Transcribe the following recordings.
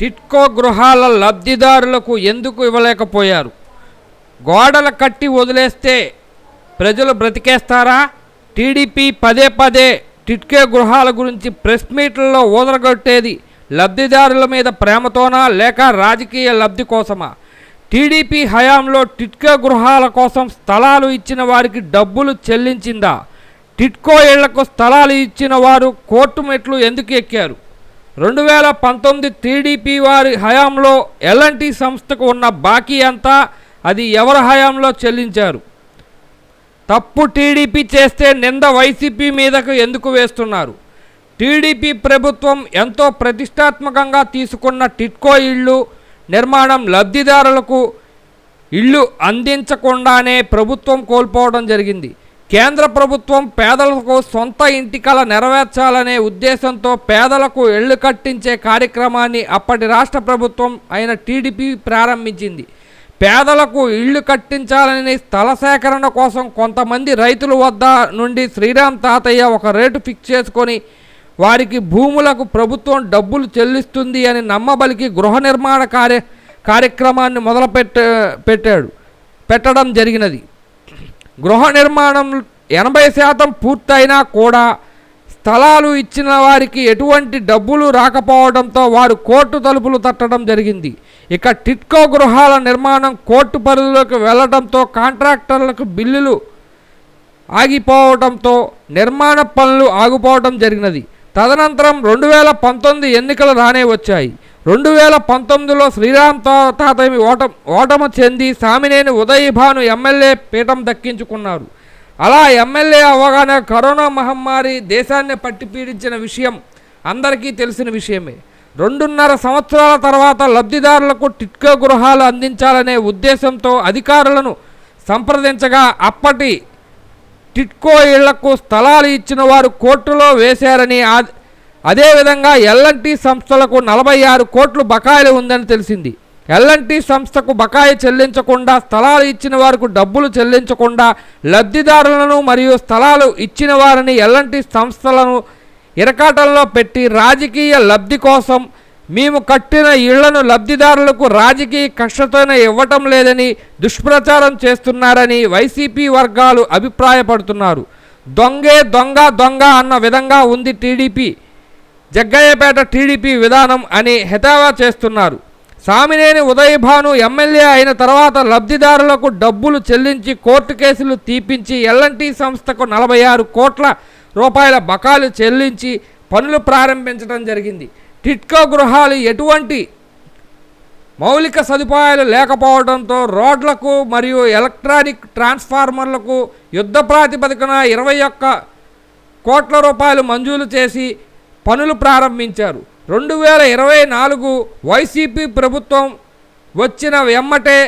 టిట్కో గృహాల లబ్ధిదారులకు ఎందుకు ఇవ్వలేకపోయారు? గోడలు కట్టి వదిలేస్తే ప్రజలు బ్రతికేస్తారా? టీడీపీ పదే పదే టిట్కే గృహాల గురించి ప్రెస్ మీట్లలో ఊదరగొట్టేది లబ్ధిదారుల మీద ప్రేమతోనా లేక రాజకీయ లబ్ధి కోసమా? టీడీపీ హయాంలో టిట్కో గృహాల కోసం స్థలాలు ఇచ్చిన వారికి డబ్బులు చెల్లించిందా? టిట్కో ఇళ్ళకు స్థలాలు ఇచ్చిన వారు కోర్టు మెట్లు ఎందుకు ఎక్కారు? రెండు వేల పంతొమ్మిది టీడీపీ వారి హయాంలో ఎల్ఎన్టీ సంస్థకు ఉన్న బాకీ అంతా అది ఎవరి హయాంలో చెల్లించారు? తప్పు టీడీపీ చేస్తే నింద వైసీపీ మీదకు ఎందుకు వేస్తున్నారు? టీడీపీ ప్రభుత్వం ఎంతో ప్రతిష్టాత్మకంగా తీసుకున్న టిట్కో ఇళ్ళు నిర్మాణం లబ్ధిదారులకు ఇళ్ళు అందించకుండానే ప్రభుత్వం కోల్పోవడం జరిగింది. కేంద్ర ప్రభుత్వం పేదలకు సొంత ఇంటి కళ నెరవేర్చాలనే ఉద్దేశంతో పేదలకు ఇళ్ళు కట్టించే కార్యక్రమాన్ని అప్పటి రాష్ట్ర ప్రభుత్వం అయిన టీడీపీ ప్రారంభించింది. పేదలకు ఇళ్ళు కట్టించాలని స్థల సేకరణ కోసం కొంతమంది రైతుల వద్ద నుండి శ్రీరామ్ తాతయ్య ఒక రేటు ఫిక్స్ చేసుకొని వారికి భూములకు ప్రభుత్వం డబ్బులు చెల్లిస్తుంది అని నమ్మబలికి గృహ నిర్మాణ కార్య కార్యక్రమాన్ని మొదలుపెట్ట పెట్టాడు. పెట్టడం జరిగినది. గృహ నిర్మాణం ఎనభై శాతం పూర్తయినా కూడా స్థలాలు ఇచ్చిన వారికి ఎటువంటి డబ్బులు రాకపోవడంతో వారు కోర్టు తలుపులు తట్టడం జరిగింది. ఇక టిట్కో గృహాల నిర్మాణం కోర్టు పరిధిలోకి వెళ్ళడంతో కాంట్రాక్టర్లకు బిల్లులు ఆగిపోవడంతో నిర్మాణ పనులు ఆగిపోవడం జరిగినది. తదనంతరం రెండు వేల పంతొమ్మిది ఎన్నికలు రానే వచ్చాయి. రెండు వేల పంతొమ్మిదిలో శ్రీరామ్ తాతయ్య ఓట ఓటమ చెంది సామినేని ఉదయభాను ఎమ్మెల్యే పీఠం దక్కించుకున్నారు. అలా ఎమ్మెల్యే అవగానే కరోనా మహమ్మారి దేశాన్ని పట్టి పీడించిన విషయం అందరికీ తెలిసిన విషయమే. రెండున్నర సంవత్సరాల తర్వాత లబ్ధిదారులకు టిట్కో గృహాలు అందించాలనే ఉద్దేశంతో అధికారులను సంప్రదించగా అప్పటి టిట్కో ఇళ్ళకు స్థలాలు ఇచ్చిన వారు కోర్టులో వేశారని ఆ- అదేవిధంగా ఎల్ఎన్టీ సంస్థలకు నలభై ఆరు కోట్లు బకాయిలు ఉందని తెలిసింది. ఎల్ఎన్టీ సంస్థకు బకాయి చెల్లించకుండా స్థలాలు ఇచ్చిన వారికి డబ్బులు చెల్లించకుండా లబ్ధిదారులను మరియు స్థలాలు ఇచ్చిన వారిని ఎల్ఎన్టీ సంస్థలను ఇరకాటంలో పెట్టి రాజకీయ లబ్ధి కోసం మేము కట్టిన ఇళ్ళను లబ్ధిదారులకు రాజకీయ కక్షతోనే ఇవ్వటం లేదని దుష్ప్రచారం చేస్తున్నారని వైసీపీ వర్గాలు అభిప్రాయపడుతున్నారు. దొంగే దొంగ దొంగ అన్న విధంగా ఉంది టీడీపీ. జగ్గయ్యపేట టీడీపీ విధానం అని హెతావా చేస్తున్నారు. సామినేని ఉదయభాను ఎమ్మెల్యే అయిన తర్వాత లబ్ధిదారులకు డబ్బులు చెల్లించి కోర్టు కేసులు తీపించి ఎల్ఎన్టీ సంస్థకు నలభై ఆరు కోట్ల రూపాయల బకాలు చెల్లించి పనులు ప్రారంభించడం జరిగింది. టిట్కో గృహాలు ఎటువంటి మౌలిక సదుపాయాలు లేకపోవడంతో రోడ్లకు మరియు ఎలక్ట్రానిక్ ట్రాన్స్ఫార్మర్లకు యుద్ధ ప్రాతిపదికన ఇరవై ఒక్క కోట్ల రూపాయలు మంజూరు చేసి పనులు ప్రారంభించారు. రెండు వేల ఇరవై నాలుగు వైసీపీ ప్రభుత్వం వచ్చిన వెమ్మటే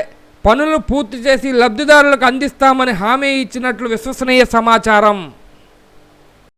పనులు పూర్తి చేసి లబ్ధిదారులకు అందిస్తామని హామీ ఇచ్చినట్లు విశ్వసనీయ సమాచారం.